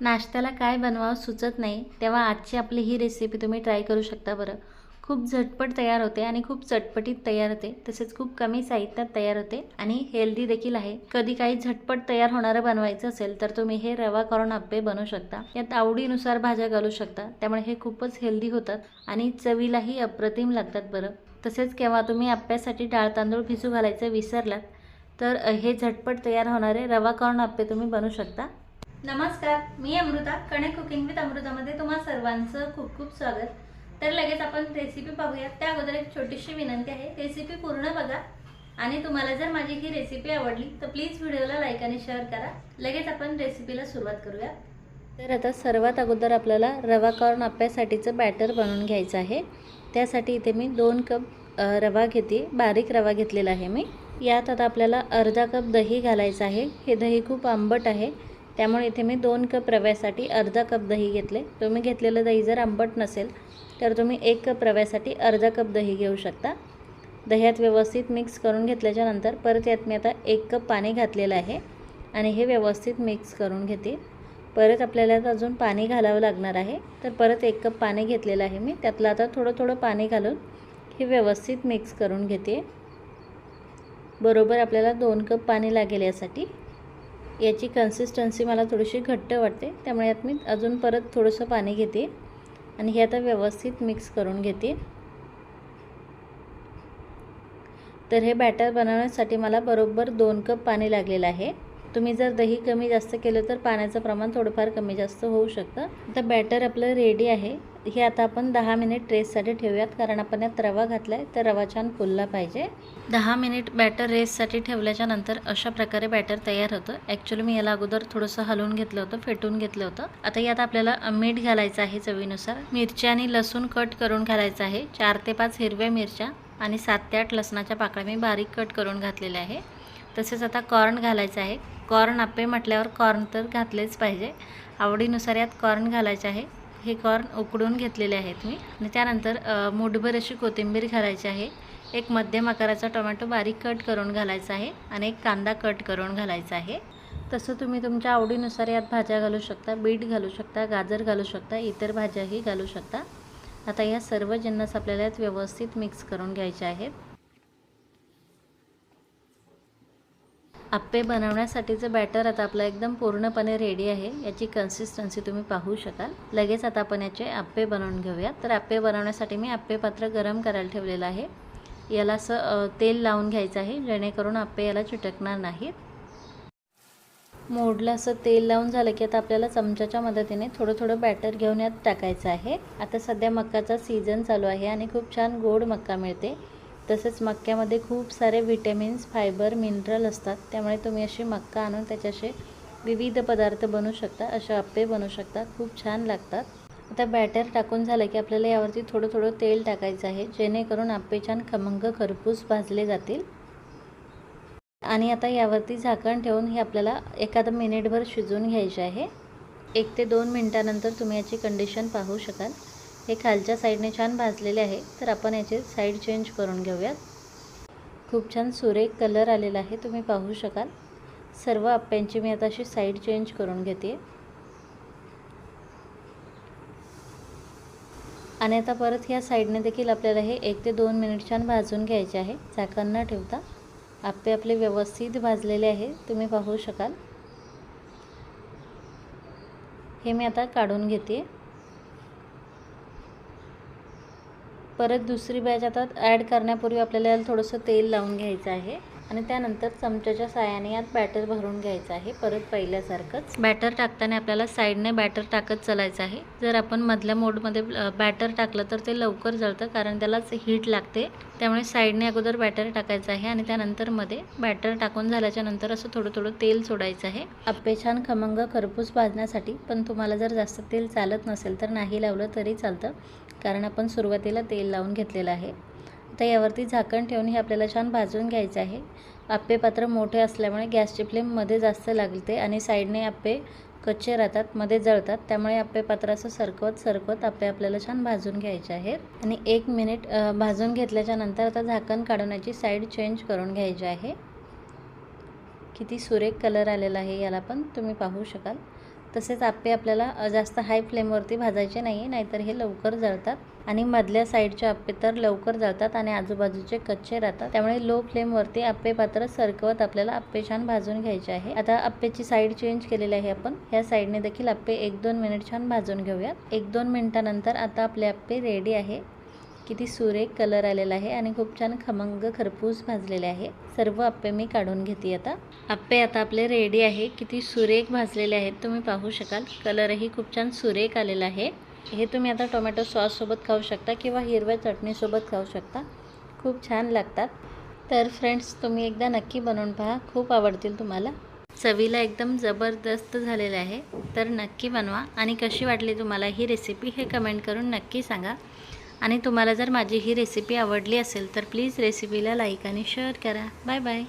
नाश्त्याला काय बनवावं सुचत नाही तेव्हा आजची आपली ही रेसिपी तुम्ही ट्राय करू शकता बरं. खूप झटपट तयार होते आणि खूप चटपटीत तयार होते तसेच खूप कमी साहित्यात तयार होते आणि हेल्दी देखील आहे. कधी काही झटपट तयार होणारं बनवायचं असेल तर तुम्ही हे रवा करून आप्पे बनवू शकता. यात आवडीनुसार भाज्या घालू शकता त्यामुळे हे खूपच हेल्दी होतात आणि चवीलाही अप्रतिम लागतात बरं. तसेच केव्हा तुम्ही आप्प्यासाठी डाळ तांदूळ भिजू घालायचं विसरलात तर हे झटपट तयार होणारे रवा कॉर्न आप्पे तुम्ही बनवू शकता. नमस्कार मी अमृता कणेक कुकिंग विथ अमृतामध्ये तुम्हा सर्वांचं खूप खूप स्वागत. तर लगेच आपण रेसिपी पाहूया. त्या अगोदर एक छोटीशी विनंती आहे. रेसिपी पूर्ण बघा. आणि तुम्हाला जर माझी ही रेसिपी आवडली तर प्लीज व्हिडिओला लाईक आणि शेअर करा. लगेच आपण रेसिपीला सुरुवात करूया. तर आता सर्वात अगोदर आपल्याला रवा कॉर्न आप्यासाठीचं बॅटर बनवून घ्यायचं आहे. त्यासाठी इथे मी दोन कप रवा घेते. बारीक रवा घेतलेला आहे मी. यात आता आपल्याला अर्धा कप दही घालायचं आहे. हे दही खूप आंबट आहे. त्यामुळे इथे मी दोन कप रव्यासाठी अर्धा कप दही घेतले. तुम्ही घेतलेलं दही जर आंबट नसेल तर तुम्ही एक कप रव्यासाठी अर्धा कप दही घेऊ शकता. दह्यात व्यवस्थित मिक्स करून घेतल्याच्यानंतर परत यात मी आता एक कप पाणी घातलेलं आहे आणि हे व्यवस्थित मिक्स करून घेते. परत आपल्याला अजून पाणी घालावं लागणार आहे तर परत एक कप पाणी घेतलेलं आहे मी. त्यातलं आता थोडं थोडं पाणी घालून हे व्यवस्थित मिक्स करून घेते. बरोबर आपल्याला दोन कप पाणी लागेल यासाठी. याची कन्सिस्टन्सी मला थोडीशी घट्ट वाटते. त्यामुळे यात मी अजून परत थोडंसं पाणी घेते. आणि हे आता व्यवस्थित मिक्स करून घेते. तर हे बॅटर बनवण्यासाठी मला बरोबर दोन कप पाणी लागलेलं आहे. तुम्ही जर दही कमी जास्त केलं तर पाण्याचं प्रमाण थोडंफार कमी जास्त होऊ शकतं. आता बॅटर आपलं रेडी आहे. हे आता आपण दहा मिनिट रेससाठी ठेवूयात कारण आपण यात रवा घातला आहे तर रवा छान फुलला पाहिजे. दहा मिनिट बॅटर रेससाठी ठेवल्याच्या नंतर अशा प्रकारे बॅटर तयार होतं. ॲक्च्युली मी याला अगोदर थोडंसं हलवून घेतलं होतं फेटून घेतलं होतं. आता यात आपल्याला मीठ घालायचं आहे चवीनुसार. मिरच्या आणि लसूण कट करून घालायचं आहे. चार ते पाच हिरव्या मिरच्या आणि सात ते आठ लसणाच्या पाकळ्या मी बारीक कट करून घातलेल्या आहे. तसेच आता कॉर्न घालायचं आहे. कॉर्न आप्पे म्हटल्यावर कॉर्न तर घातलेच पाहिजे. आवडीनुसार यात कॉर्न घालायचे आहे. हे कॉर्न उकडून घेतलेले आहेत मी. आणि त्यानंतर मोठभर अशी कोथिंबीर घालायची आहे. एक मध्यम आकाराचा टोमॅटो बारीक कट करून घालायचा आहे आणि एक कांदा कट करून घालायचा आहे. तसं तुम्ही तुमच्या आवडीनुसार यात भाज्या घालू शकता बीट घालू शकता गाजर घालू शकता इतर भाज्याही घालू शकता. आता या सर्व जिन्नस आपल्याला यात व्यवस्थित मिक्स करून घ्यायचे आहेत. आप्पे बनवण्यासाठीचं बॅटर आता आपलं एकदम पूर्णपणे रेडी आहे. याची कन्सिस्टन्सी तुम्ही पाहू शकाल. लगेच आता आपण याचे आप्पे बनवून घेऊयात. तर आप्पे बनवण्यासाठी मी आप्पे पात्र गरम करायला ठेवलेलं आहे. याला असं तेल लावून घ्यायचं आहे. जेणेकरून आप्पे याला चिटकणार नाहीत. मोडलं असं तेल लावून झालं की आता आपल्याला चमच्याच्या मदतीने थोडं थोडं बॅटर घेऊन यात टाकायचं आहे. आता सध्या मक्काचा सीझन चालू आहे आणि खूप छान गोड मक्का मिळते. तसेच मक्क्यामध्ये खूप सारे व्हिटॅमिन्स फायबर मिनरल असतात. त्यामुळे तुम्ही अशी मक्का आणून त्याच्याशी विविध पदार्थ बनवू शकता. असे आप्पे बनवू शकता. खूप छान लागतात. आता बॅटर टाकून झालं की आपल्याला यावरती थोडं थोडं तेल टाकायचं आहे. जेणेकरून आप्पे छान खमंग खरपूस भाजले जातील. आणि आता यावरती झाकण ठेवून हे आपल्याला एखादं मिनिटभर शिजवून घ्यायचे आहे. एक ते दोन मिनटानंतर तुम्ही याची कंडिशन पाहू शकाल. हे खालच्या साईडने छान भाजलेले आहे. तर आपण याचे साईड चेंज करून घेऊयात. खूप छान सुरेख कलर आलेला आहे तुम्ही पाहू शकाल. सर्व आप्यांची मी आता अशी साईड चेंज करून घेते. आणि आता परत ह्या साईडने देखील आपल्याला हे एक ते दोन मिनिट छान भाजून घ्यायचे आहे. झाकण न ठेवता आप्पे आपले व्यवस्थित भाजलेले आहे तुम्ही पाहू शकाल. हे मी आता काढून घेते. परत दुसरी बॅच आता ॲड करण्यापूर्वी आपल्याला थोडंसं तेल लावून घ्यायचं आहे. आणि त्यानंतर चमच्याच्या साहाय्याने यात बॅटर भरून घ्यायचं आहे. परत पहिल्यासारखंच. बॅटर टाकताना आपल्याला साईडने बॅटर टाकत चालायचं आहे. जर आपण मधल्या मोडमध्ये बॅटर टाकलं तर ते लवकर जळतं कारण त्यालाच हीट लागते. त्यामुळे साईडने अगोदर बॅटर टाकायचं आहे आणि त्यानंतरमध्ये बॅटर टाकून झाल्याच्यानंतर असं थोडं थोडं तेल सोडायचं आहे. आप्पे छान खमंग खरपूस भाजण्यासाठी पण तुम्हाला जर जास्त तेल चालत नसेल तर नाही लावलं तरी चालतं. कारण आपण सुरुवातीला तेल लावून घेतलेलं आहे. आता यावरती झाकण ठेवून हे आपल्याला छान भाजून घ्यायचं आहे. आप्पे पात्र मोठे असल्यामुळे गॅसची फ्लेममध्ये जास्त लागते आणि साईडने आप्पे कच्चे राहतात मध्ये जळतात. त्यामुळे आप्पे पात्र असं सरकवत सरकवत आप्पे आपल्याला छान भाजून घ्यायचे आहेत. आणि एक मिनिट भाजून घेतल्याच्या नंतर आता झाकण काढवण्याची साईड चेंज करून घ्यायची आहे. किती सुरेख कलर आलेला आहे याला पण तुम्ही पाहू शकाल. तसेच आप्पे आपल्याला जास्त हाय फ्लेमवरती भाजायचे नाही नाहीतर हे लवकर जळतात. आणि मधल्या साईडचे आप्पे तर लवकर जळतात आणि आजूबाजूचे कच्चे राहतात. त्यामुळे लो फ्लेमवरती आप्पे पात्र सरकवत आपल्याला आप्पे छान भाजून घ्यायचे आहे. आता आप्पेची साईड चेंज केलेली आहे आपण. ह्या साईडने देखील आप्पे एक दोन मिनिट छान भाजून घेऊयात. एक दोन मिनिटानंतर आता आपले आप्पे रेडी आहे. किती सुरेख कलर आलेला आहे आणि खूप छान खमंग खरपूस भाजलेले आहे. सर्व आप्पे मी काढून घेते आता. आप्पे आता आपले रेडी आहे. किती सुरेख भाजलेले आहेत तुम्ही पाहू शकाल. कलरही खूप छान सुरेख आलेला आहे. हे तुम्ही आता टोमॅटो सॉससोबत खाऊ शकता किंवा हिरव्या चटणीसोबत खाऊ शकता. खूप छान लागतात. तर फ्रेंड्स तुम्ही एकदा नक्की बनवून पहा. खूप आवडतील तुम्हाला. चवीला एकदम जबरदस्त झालेलं आहे. तर नक्की बनवा. आणि कशी वाटली तुम्हाला ही रेसिपी हे कमेंट करून नक्की सांगा. आणि तुम्हाला जर माझी ही रेसिपी आवडली असेल तर प्लीज रेसिपीला लाईक आणि शेअर करा. Bye bye